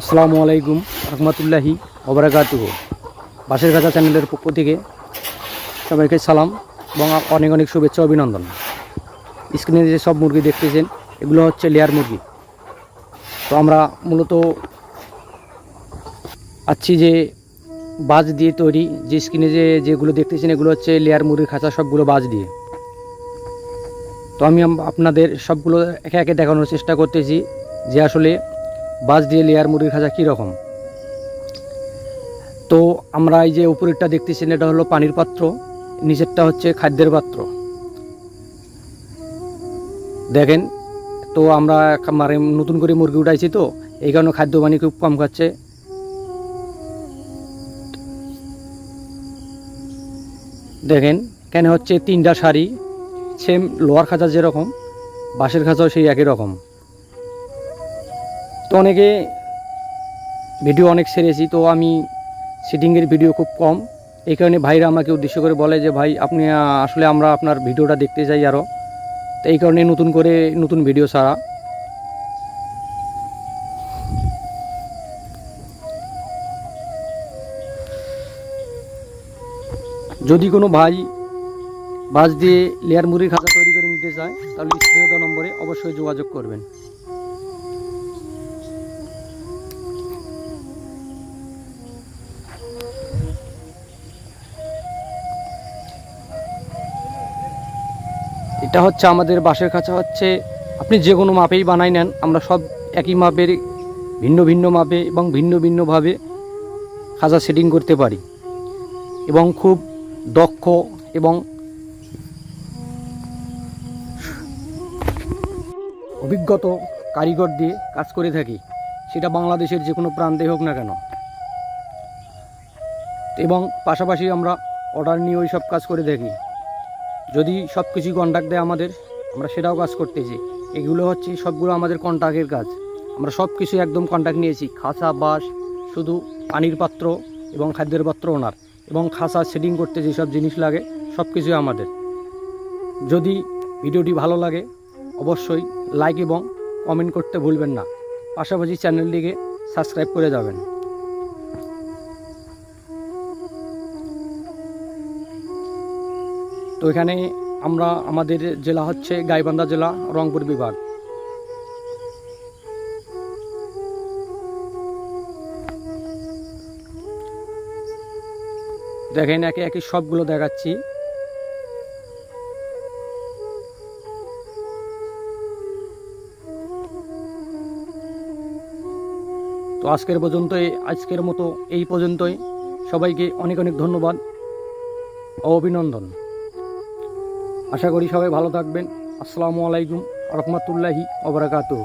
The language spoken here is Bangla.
আসসালামু আলাইকুম রহমতুল্লাহি ওবরাকাতুহ। বাসের গাছা চ্যানেলের পক্ষ থেকে সবাইকে সালাম এবং অনেক অনেক শুভেচ্ছা, অভিনন্দন। স্ক্রিনে যে সব মুরগি দেখতেছেন, এগুলো হচ্ছে লেয়ার মুরগি। তো আমরা মূলত আছি যে বাজ দিয়ে তৈরি যে স্ক্রিনে যে যেগুলো দেখতেছেন, এগুলো হচ্ছে লেয়ার মুরগির খাঁচা, সবগুলো বাজ দিয়ে। তো আমি আপনাদের সবগুলো একে একে দেখানোর চেষ্টা করতেছি যে আসলে বাস দিয়ে লেয়ার মুরগির খাঁচা কীরকম তো আমরা এই যে উপরেরটা দেখতেছেন, এটা হলো পানির পাত্র, নিচেরটা হচ্ছে খাদ্যের পাত্র। দেখেন, তো আমরা মানে নতুন করে মুরগি উঠাইছি তো, এই কারণে খাদ্য পানি খুব কম খাচ্ছে। দেখেন কেন হচ্ছে তিনটা শাড়ি সেম লোয়ার খাঁচা যেরকম, বাঁশের খাঁচাও সেই একই রকম। তো অনেকে ভিডিও অনেক সেরেছি তো আমি সিটিংয়ের ভিডিও খুব কম। এই কারণে ভাইরা আমাকে উদ্দেশ্য করে বলে যে, ভাই, আপনি আসলে আমরা আপনার ভিডিওটা দেখতে চাই আরও তো এই কারণে নতুন করে নতুন ভিডিও ছাড়া। যদি কোনো ভাই বাস দিয়ে লেয়ার মুড়ির খাতা তৈরি করে নিতে চায়, তাহলে স্ক্রিনে নম্বরে অবশ্যই যোগাযোগ করবেন। এটা হচ্ছে আমাদের বাঁশের খাঁচা হচ্ছে। আপনি যে কোনো মাপেই বানাই নেন, আমরা সব একই মাপের, ভিন্ন ভিন্ন মাপে এবং ভিন্ন ভিন্নভাবে খাঁচা সেটিং করতে পারি। এবং খুব দক্ষ এবং অভিজ্ঞত কারিগর দিয়ে কাজ করে থাকি। সেটা বাংলাদেশের যে কোনো প্রান্তে হোক না কেন। এবং পাশাপাশি আমরা অর্ডার নিয়ে ওই সব কাজ করে থাকি। যদি সব কিছুই কন্ট্যাক্ট দেয় আমাদের, আমরা সেটাও কাজ করতেছি। এগুলো হচ্ছে সবগুলো আমাদের কন্ট্যাক্টের কাজ। আমরা সব কিছু একদম কন্ট্যাক্ট নিয়েছি। খাঁচা বাস শুধু পানির পাত্র এবং খাদ্যের পাত্র ওনার। এবং খাঁচা সেটিং করতে যেসব জিনিস লাগে, সব কিছুই আমাদের। যদি ভিডিওটি ভালো লাগে, অবশ্যই লাইক এবং কমেন্ট করতে ভুলবেন না। পাশাপাশি চ্যানেলটিকে সাবস্ক্রাইব করে যাবেন। তো এখানে আমরা আমাদের জেলা হচ্ছে গাইবান্ধা জেলা, রংপুর বিভাগ। দেখেন, একে একে সবগুলো দেখাচ্ছি। তো আজকের পর্যন্তই, আজকের মতো এই পর্যন্তই। সবাইকে অনেক অনেক ধন্যবাদ। অভিনন্দন। আশা করি সবাই ভালো থাকবেন। আসসালামু আলাইকুম রহমতুল্লাহি ওবরাকাতুহ